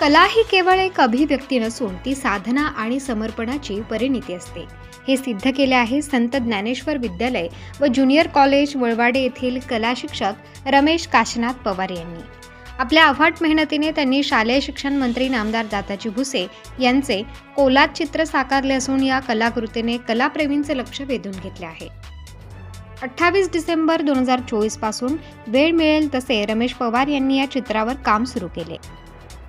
कला ही केवळ एक अभिव्यक्ती नसून ती साधना आणि समर्पणाची परिणिती असते. हे सिद्ध केले आहे संत ज्ञानेश्वर विद्यालय व ज्युनियर कॉलेज वळवाडे येथील कला शिक्षक रमेश काशनाथ पवार यांनी. आपल्या अफाट मेहनतीने त्यांनी शालेय शिक्षण मंत्री नामदार दाताजी भुसे यांचे कोलात चित्र साकारले असून या कलाकृतीने कलाप्रेमींचे लक्ष वेधून घेतले आहे. अठ्ठावीस डिसेंबर दोन हजार चोवीसपासून वेळ मिळेल तसे रमेश पवार यांनी या चित्रावर काम सुरू केले.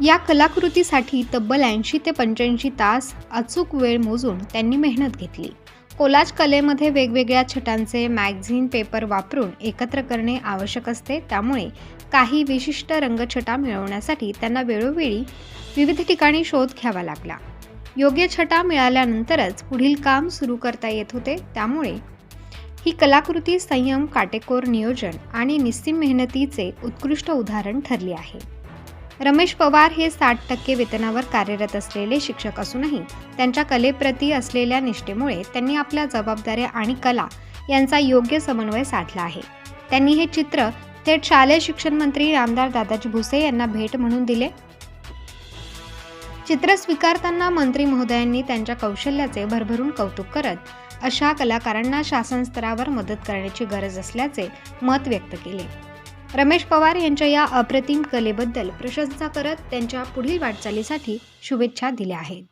या कलाकृतीसाठी तब्बल ऐंशी ते पंच्याऐंशी तास अचूक वेळ मोजून त्यांनी मेहनत घेतली. कोलाज कलेमध्ये वेगवेगळ्या छटांचे मॅगझिन पेपर वापरून एकत्र करणे आवश्यक असते. त्यामुळे काही विशिष्ट रंगछटा मिळवण्यासाठी त्यांना वेळोवेळी विविध ठिकाणी शोध घ्यावा लागला. योग्य छटा मिळाल्यानंतरच पुढील काम सुरू करता येत होते. त्यामुळे ही कलाकृती संयम काटेकोर नियोजन आणि निस्सीम मेहनतीचे उत्कृष्ट उदाहरण ठरली आहे. रमेश पवार हे साठ टक्के वेतनावर कार्यरत असलेले शिक्षक असूनही त्यांच्या कलेप्रती असलेल्या निष्ठेमुळे त्यांनी आपल्या जबाबदाऱ्या आणि कला यांचा योग्य समन्वय साधला आहे. त्यांनी हे चित्र थेट शालेय शिक्षण मंत्री रामदार दादाजी भुसे यांना भेट म्हणून दिले. चित्र स्वीकारताना मंत्री महोदयांनी त्यांच्या कौशल्याचे भरभरून कौतुक करत अशा कलाकारांना शासन स्तरावर मदत करण्याची गरज असल्याचे मत व्यक्त केले. रमेश पवार यांच्या या अप्रतिम कलेबद्दल प्रशंसा करत त्यांच्या पुढील वाटचालीसाठी शुभेच्छा दिल्या आहेत.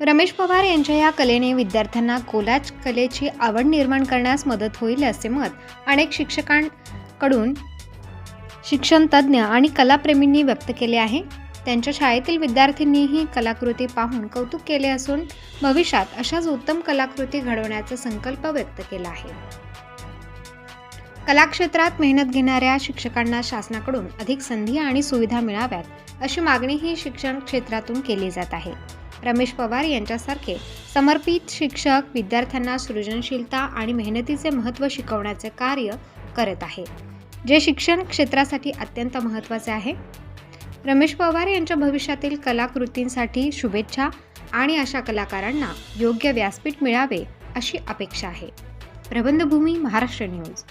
रमेश पवार यांच्या या कलेने विद्यार्थ्यांना कोलाज कलेची आवड निर्माण करण्यास मदत होईल असे मत अनेक शिक्षकांकडून शिक्षण तज्ज्ञ आणि कलाप्रेमींनी व्यक्त केले आहे. त्यांच्या शाळेतील विद्यार्थ्यांनीही कलाकृती पाहून कौतुक केले असून भविष्यात अशाच उत्तम कलाकृती घडवण्याचा संकल्प व्यक्त केला आहे. कलाक्षेत्रात मेहनत घेणाऱ्या शिक्षकांना शासनाकडून अधिक संधी आणि सुविधा मिळाव्यात अशी मागणीही शिक्षण क्षेत्रातून केली जात आहे. रमेश पवार यांच्यासारखे समर्पित शिक्षक विद्यार्थ्यांना सृजनशीलता आणि मेहनतीचे महत्त्व शिकवण्याचे कार्य करत आहे जे शिक्षण क्षेत्रासाठी अत्यंत महत्त्वाचे आहे. रमेश पवार यांच्या भविष्यातील कलाकृतींसाठी शुभेच्छा आणि अशा कलाकारांना योग्य व्यासपीठ मिळावे अशी अपेक्षा आहे. प्रबंधभूमी महाराष्ट्र न्यूज.